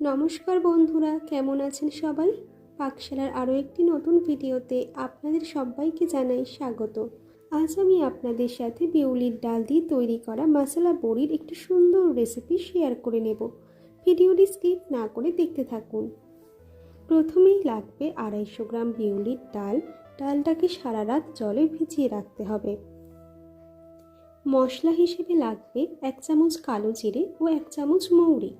নমস্কার বন্ধুরা, কেমন আছেন সবাই? পাকশালার আরও একটি নতুন ভিডিওতে আপনাদের সবাইকে জানাই স্বাগত। আজ আমি আপনাদের সাথে বিউলির ডাল দিয়ে তৈরি করা মশলা বড়ির একটি সুন্দর রেসিপি শেয়ার করে নেব। ভিডিওটি স্কিপ না করে দেখতে থাকুন। প্রথমেই লাগবে আড়াইশো গ্রাম বিউলির ডাল। ডালটাকে সারা রাত জলে ভিজিয়ে রাখতে হবে। মশলা হিসেবে লাগবে এক চামচ কালো জিরে ও এক চামচ মৌরি।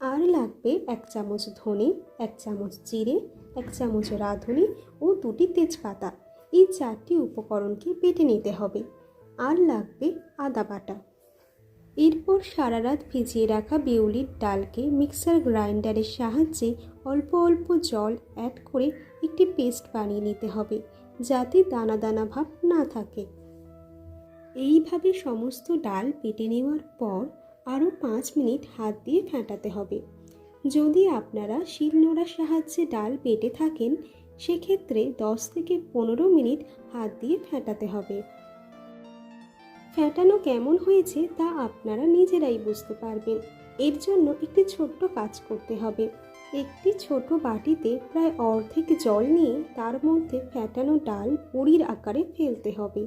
আর লাগবে এক চামচ ধনে, এক চামচ জিরে, এক চামচ রাঁধুনি ও দুটি তেজপাতা। এই চারটি উপকরণকে বেটে নিতে হবে। আর লাগবে আদা বাটা। এরপর সারা রাত ভিজিয়ে রাখা বিউলির ডালকে মিক্সার গ্রাইন্ডারের সাহায্যে অল্প অল্প জল অ্যাড করে একটি পেস্ট বানিয়ে নিতে হবে, যাতে দানা দানা ভাব না থাকে। এইভাবে সমস্ত ডাল পেটে নেওয়ার পর আরও পাঁচ মিনিট হাত দিয়ে ফেটাতে হবে। যদি আপনারা শিলনোড়ার সাহায্যে ডাল বেটে থাকেন, সেক্ষেত্রে দশ থেকে পনেরো মিনিট হাত দিয়ে ফেটাতে হবে। ফেটানো কেমন হয়েছে তা আপনারা নিজেরাই বুঝতে পারবেন। এর জন্য একটি ছোট্ট কাজ করতে হবে। একটি ছোট বাটিতে প্রায় অর্ধেক জল নিয়ে তার মধ্যে ফেটানো ডাল বড়ির আকারে ফেলতে হবে।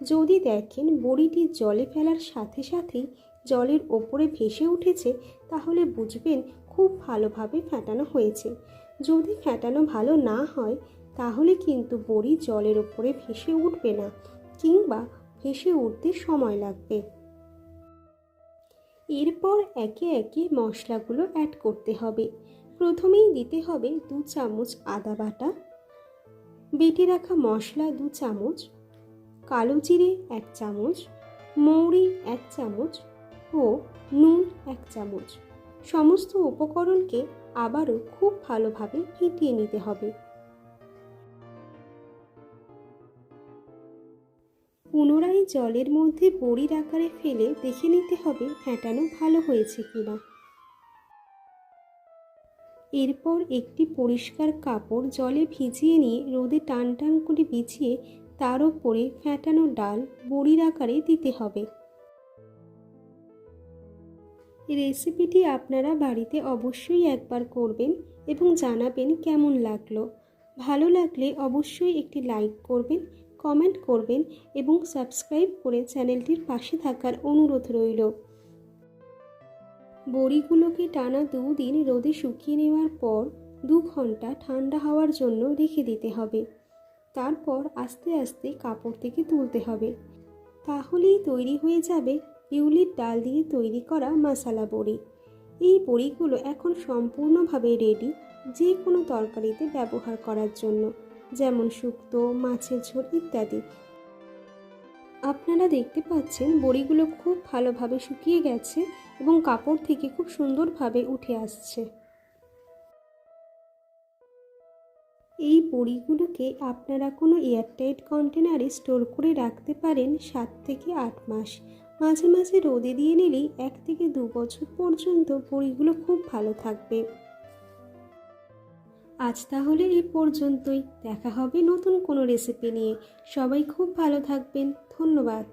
যদি দেখেন বড়িটি জলে ফেলার সাথে সাথেই জলের ওপরে ভেসে উঠেছে তাহলে বুঝবেন খুব ভালোভাবে ফেটানো হয়েছে। যদি ফেটানো ভালো না হয়, তাহলে কিন্তু বড়ি জলের ওপরে ভেসে উঠবে না কিংবা ভেসে উঠতে সময় লাগবে। এরপর একে একে মশলাগুলো অ্যাড করতে হবে। প্রথমেই দিতে হবে দু চামচ আদা বাটা, বেটে রাখা মশলা দু চামচ, কালো জিরে এক চামচ, মৌরি এক চামচ ও নুন এক চামচ। সমস্ত উপকরণকে আবারও খুব ভালোভাবে ফেটিয়ে নিতে হবে। পুনরায় জলের মধ্যে বড়ির আকারে ফেলে দেখে নিতে হবে ফেটানো ভালো হয়েছে কিনা। এরপর একটি পরিষ্কার কাপড় জলে ভিজিয়ে নিয়ে রোদে টান টান করে বিছিয়ে তার উপরে ফ্যাটানো ডাল বড়ির আকারে দিতে হবে। রেসিপিটি আপনারা বাড়িতে অবশ্যই একবার করবেন এবং জানাবেন কেমন লাগল। ভালো লাগলে অবশ্যই একটি লাইক করবেন, কমেন্ট করবেন এবং সাবস্ক্রাইব করে চ্যানেলটির পাশে থাকার অনুরোধ রইল। বড়িগুলোকে টানা দুদিন রোদে শুকিয়ে নেওয়ার পর দু ঘণ্টা ঠান্ডা হওয়ার জন্য রেখে দিতে হবে। তারপর আস্তে আস্তে কাপড় থেকে তুলতে হবে। তাহলেই তৈরি হয়ে যাবে ইউলির ডাল দিয়ে তৈরি করা মশালা বড়ি। এই বড়িগুলো এখন সম্পূর্ণভাবে রেডি যে কোনো তরকারিতে ব্যবহার করার জন্য, যেমন শুক্তো, মাছের ঝোল ইত্যাদি। আপনারা দেখতে পাচ্ছেন বড়িগুলো খুব ভালোভাবে শুকিয়ে গেছে এবং কাপড় থেকে খুব সুন্দরভাবে উঠে আসছে। এই বড়িগুলোকে আপনারা কোনো এয়ারটাইট কন্টেনারে স্টোর করে রাখতে পারেন সাত থেকে আট মাস। মাঝে মাঝে রোদে দিয়ে নিলেই এক থেকে দু বছর পর্যন্ত বড়িগুলো খুব ভালো থাকবে। আজ তাহলে এই পর্যন্তই। দেখা হবে নতুন কোনো রেসিপি নিয়ে। সবাই খুব ভালো থাকবেন। ধন্যবাদ।